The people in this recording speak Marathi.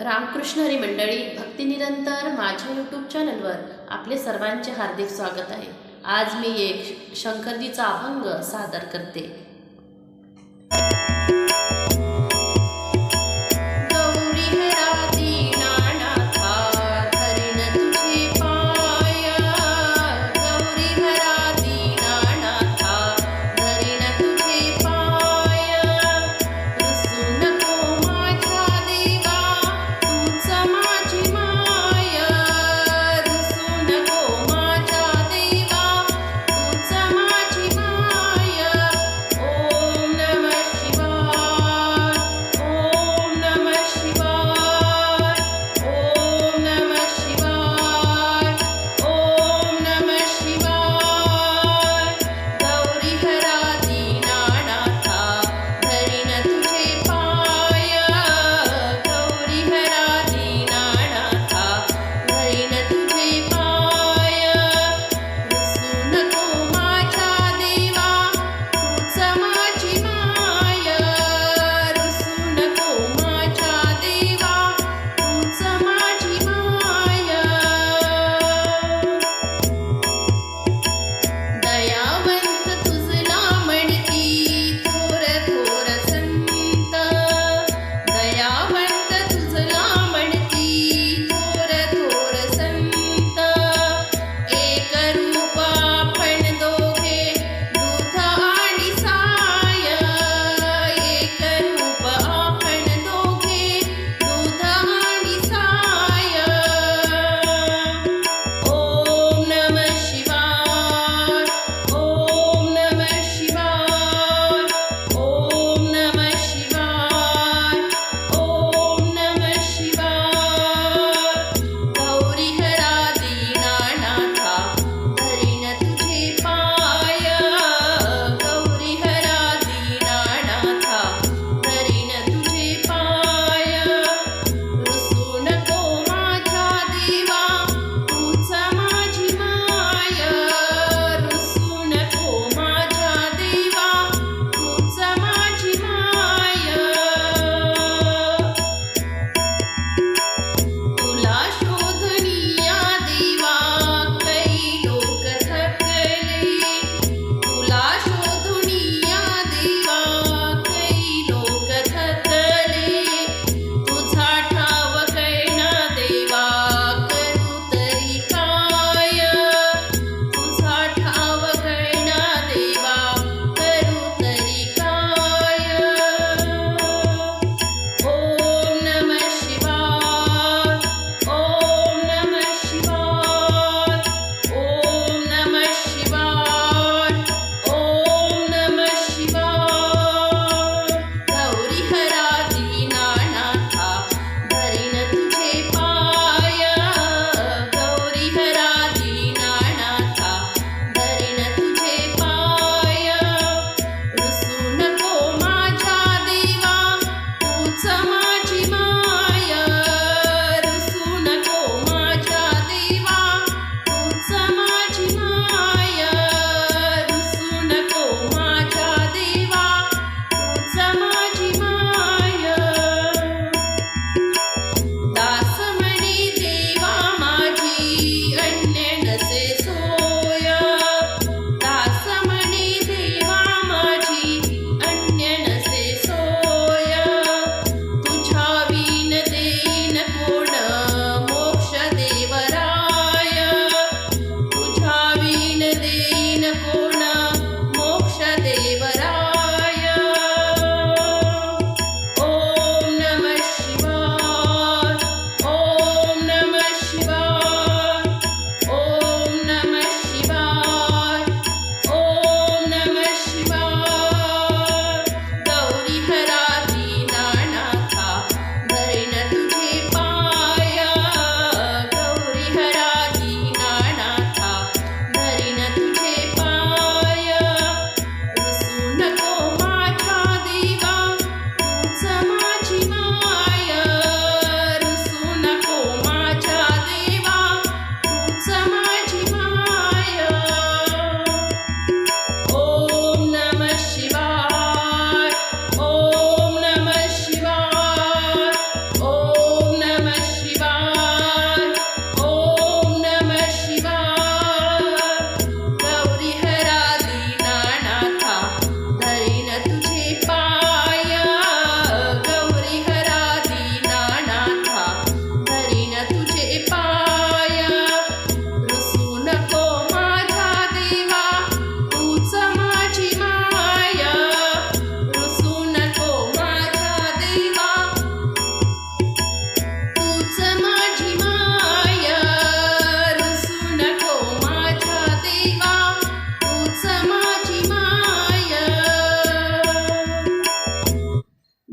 रामकृष्ण हरी मंडळी भक्तिनिरंतर माझ्या यूट्यूब चॅनलवर आपले सर्वांचे हार्दिक स्वागत आहे. आज मी एक शंकरजीचा अभंग सादर करते.